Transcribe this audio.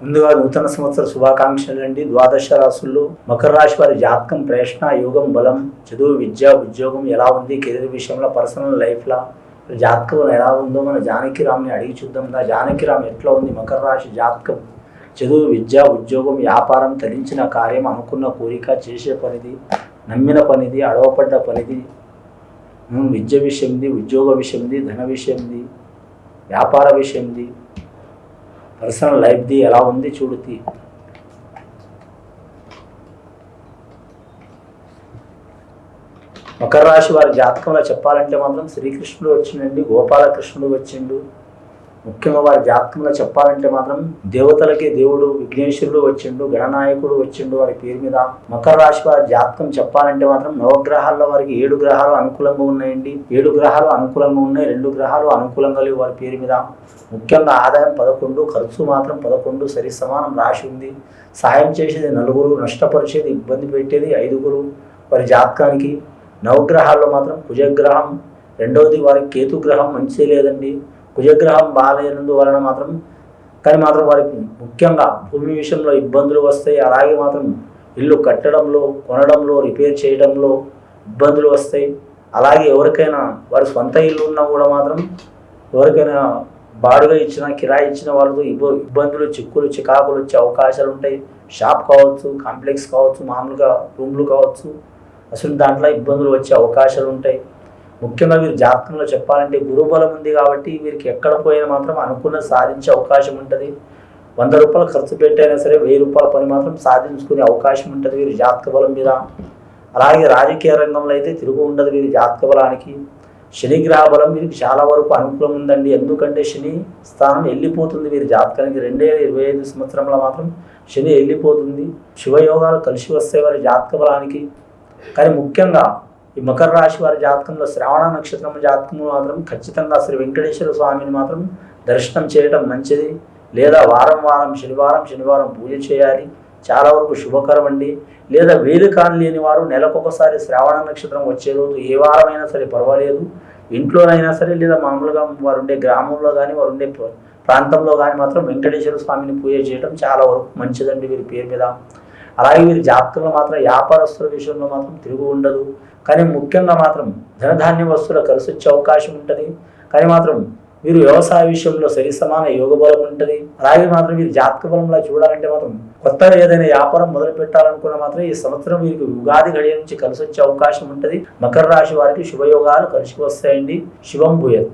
ముందుగా నూతన సంవత్సర శుభాకాంక్షలు అండి. ద్వాదశ రాశుల్లో మకర రాశి వారి జాతకం ప్రేషణ యోగం బలం చదువు విద్య ఉద్యోగం ఎలా ఉంది కెరీర్ విషయంలో పర్సనల్ లైఫ్లో జాతకం ఎలా ఉందో మన జానకిరామ్ని అడిగి చూద్దాం. దా జానకిరామ్ ఎట్లా ఉంది మకర రాశి జాతకం? చదువు విద్య ఉద్యోగం వ్యాపారం తలించిన కార్యం అనుకున్న కోరిక చేసే పనిది నమ్మిన పనిది అడవపడ్డ పనిది విద్య విషయంది ఉద్యోగ విషయంది ధన విషయంది వ్యాపార విషయంది పర్సనల్ లైఫ్ది ఎలా ఉంది చూడుతి మకర రాశి వారి జాతకంలో చెప్పాలంటే మాత్రం శ్రీకృష్ణుడు వచ్చిండండి గోపాలకృష్ణుడు వచ్చిండు. ముఖ్యంగా వారి జాతకంలో చెప్పాలంటే మాత్రం దేవతలకే దేవుడు విఘ్నేశ్వరుడు వచ్చిండు గణనాయకుడు వచ్చిండు వారి పేరు మీద. మకర రాశి వారి జాతకం చెప్పాలంటే మాత్రం నవగ్రహాల్లో వారికి ఏడు గ్రహాలు అనుకూలంగా ఉన్నాయండి. ఏడు గ్రహాలు అనుకూలంగా ఉన్నాయి రెండు గ్రహాలు అనుకూలంగా లేవు వారి పేరు మీద. ముఖ్యంగా ఆదాయం పదకొండు ఖర్చు మాత్రం పదకొండు సరి సమానం రాశి ఉంది. సాయం చేసేది నలుగురు నష్టపరిచేది ఇబ్బంది పెట్టేది ఐదుగురు వారి జాతకానికి. నవగ్రహాల్లో మాత్రం కుజగ్రహం రెండవది వారి కేతుగ్రహం మంచి లేదండి. కుజగ్రహం బాగాలేనందు వలన మాత్రం కానీ మాత్రం వారికి ముఖ్యంగా భూమి విషయంలో ఇబ్బందులు వస్తాయి. అలాగే మాత్రం ఇల్లు కట్టడంలో కొనడంలో రిపేర్ చేయడంలో ఇబ్బందులు వస్తాయి. అలాగే ఎవరికైనా వారి సొంత ఇల్లు ఉన్నా కూడా మాత్రం ఎవరికైనా బాడుగా ఇచ్చిన కిరాయి ఇచ్చిన వాళ్ళతో ఇబ్బ ఇబ్బందులు చిక్కులు చికాకులు వచ్చే అవకాశాలు ఉంటాయి. షాప్ కావచ్చు కాంప్లెక్స్ కావచ్చు మామూలుగా రూమ్లు కావచ్చు. అసలు దాంట్లో ఇబ్బందులు వచ్చే అవకాశాలు ఉంటాయి. ముఖ్యంగా వీరు జాతకంలో చెప్పాలంటే గురుబలం ఉంది కాబట్టి వీరికి ఎక్కడ పోయినా మాత్రం అనుకున్న సాధించే అవకాశం ఉంటుంది. వంద రూపాయలు ఖర్చు పెట్టైనా సరే వెయ్యి రూపాయల పని మాత్రం సాధించుకునే అవకాశం ఉంటుంది వీరి జాతక బలం మీద. అలాగే రాజకీయ రంగంలో అయితే తిరుగు ఉండదు వీరి జాతక బలానికి. శని గ్రహ బలం వీరికి చాలా వరకు అనుకూలం ఉందండి. ఎందుకంటే శని స్థానం వెళ్ళిపోతుంది వీరి జాతకానికి. రెండే ఇరవై ఐదు సంవత్సరంలో మాత్రం శని వెళ్ళిపోతుంది శివయోగాలు కలిసి వస్తాయి వారి జాతక బలానికి. కానీ ముఖ్యంగా ఈ మకర రాశి వారి జాతకంలో శ్రావణ నక్షత్రం జాతకంలో మాత్రం ఖచ్చితంగా శ్రీ వెంకటేశ్వర స్వామిని మాత్రం దర్శనం చేయడం మంచిది. లేదా వారం వారం శనివారం శనివారం పూజ చేయాలి. చాలా వరకు శుభకరం అండి. లేదా వేలు కాని లేని వారు నెలకొకసారి శ్రావణ నక్షత్రం వచ్చే రోజు ఏ వారమైనా సరే పర్వాలేదు. ఇంట్లోనైనా సరే లేదా మామూలుగా వారు ఉండే గ్రామంలో కానీ వారు ఉండే ప్రాంతంలో కానీ మాత్రం వెంకటేశ్వర స్వామిని పూజ చేయడం చాలా వరకు మంచిదండి వీరి పేరు మీద. అలాగే వీరి జాతకంలో మాత్రం వ్యాపారస్తుల విషయంలో మాత్రం తిరుగు ఉండదు. కానీ ముఖ్యంగా మాత్రం ధనధాన్య వస్తువుల కలిసి వచ్చే అవకాశం ఉంటుంది. కానీ మాత్రం వీరు వ్యవసాయ విషయంలో సరి సమాన యోగ బలం ఉంటుంది. అలాగే మాత్రం వీరి జాతక బలంలా చూడాలంటే మాత్రం కొత్తగా ఏదైనా వ్యాపారం మొదలు పెట్టాలనుకున్న మాత్రం ఈ సంవత్సరం వీరికి ఉగాది గడియ నుంచి కలిసి వచ్చే అవకాశం ఉంటుంది. మకర రాశి వారికి శుభయోగాలు కలిసి వస్తాయండి. శుభం భూయత్.